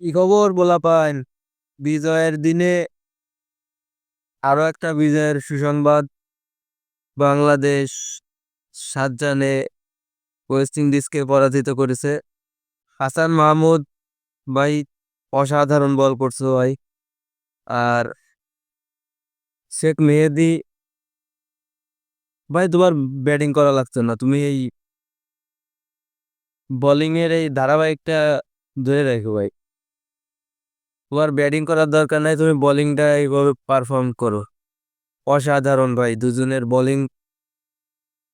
কি খবর বলা পাইন বিজয়ের দিনে আরও একটা বিজয়ের সুসংবাদ। বাংলাদেশ সাত জানে ওয়েস্ট ইন্ডিজকে পরাজিত করেছে। হাসান মাহমুদ ভাই অসাধারণ বল করছ ভাই। আর শেখ মেহেদি ভাই তোমার ব্যাটিং করা লাগছে না। তুমি এই বোলিং এর এই ধারাবাহিকটা ধরে রাখো ভাই। তোমার ব্যাটিং করার দরকার নাই, তুমি বোলিংটা এইভাবে পারফর্ম করো। অসাধারণ ভাই, দুজনের বোলিং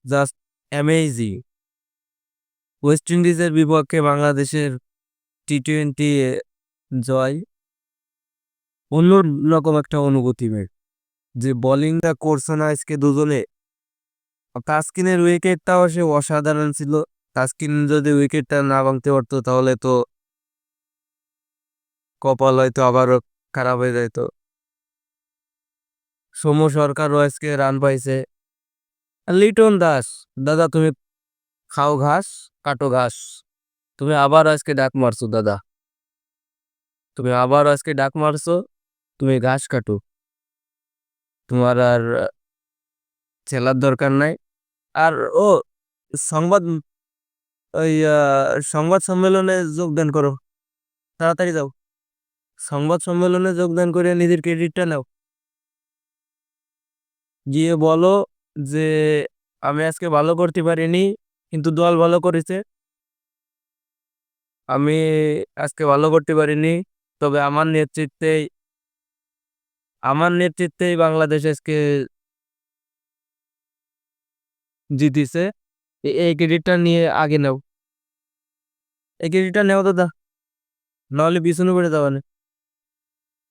জাস্ট অ্যামেজিং ওয়েস্ট ইন্ডিজের বিপক্ষে বাংলাদেশের টি টোয়েন্টি জয়। অন্য রকম একটা অনুভূতি যে বোলিংটা করছে না আজকে দুজনে। তাস্কিনের উইকেটটাও সে অসাধারণ ছিল। তাস্কিন যদি উইকেটটা না ভাঙতে পারতো, তাহলে তো কপাল হয়তো আবারও খারাপ হয়ে যেত সৌম্য সরকারও আজকে রান পাইছে। লিটন দাস, দাদা তুমি খাও ঘাস, কাটো ঘাস। তুমি আবার আজকে ডাক মারছো, দাদা। তুমি আবার আজকে ডাক মারছো, তুমি ঘাস কাটো। তোমার আর খেলার দরকার নাই। আর ও, সংবাদ, ওই সংবাদ সম্মেলনে যোগদান করো। তাড়াতাড়ি যাও। সংবাদ সম্মেলনে যোগদান করে নিজের ক্রেডিটটা নাও। গিয়ে বলো যে, আমি আজকে ভালো করতে পারিনি, কিন্তু দল ভালো করেছে। আমি আজকে ভালো করতে পারিনি, তবে আমার নেতৃত্বেই আমার নেতৃত্বেই বাংলাদেশ আজকে জিতিছে। এই ক্রেডিটটা নিয়ে আগে নাও। এই ক্রেডিটটা নেও দাদা, নাহলে পিছনে পড়ে না।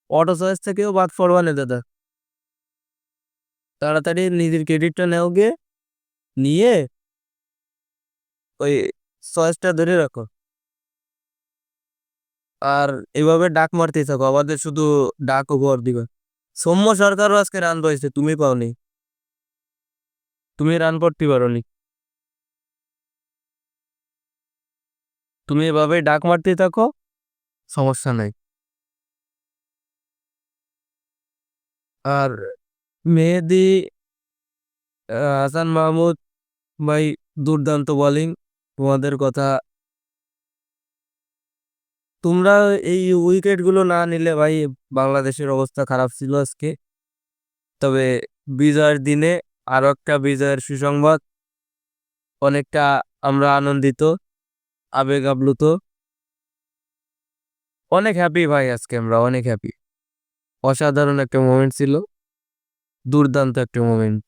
অটো চয়েস থেকেও বাদ পড়বা না দাদা। তাড়াতাড়ি নিজের ক্রেডিটটা নেও গিয়ে নিয়ে ওই চয়েসটা ধরে রাখো। আর এভাবে ডাক মারতে থাকো, আমাদের শুধু ডাক উপহার দিবে। সৌম্য সরকারও আজকে রান পাইছে তুমি পাওনি। তুমি রান করতে পারোনি। তুমি এভাবে ডাক মারতে থাকো, সমস্যা নাই। আর মেহেদি হাসান মাহমুদ ভাই দুর্দান্ত বোলিং তোমাদের কথা। তোমরা এই উইকেটগুলো না নিলে ভাই বাংলাদেশের অবস্থা খারাপ ছিল আজকে। তবে বিজয়ের দিনে আরও একটা বিজয়ের সুসংবাদ। অনেকটা আমরা আনন্দিত, আবেগ আপ্লুত। অনেক হ্যাপি ভাই আজকে আমরা, অনেক হ্যাপি অসাধারণ একটা মোমেন্ট ছিল। দুর্দান্ত একটা মোমেন্ট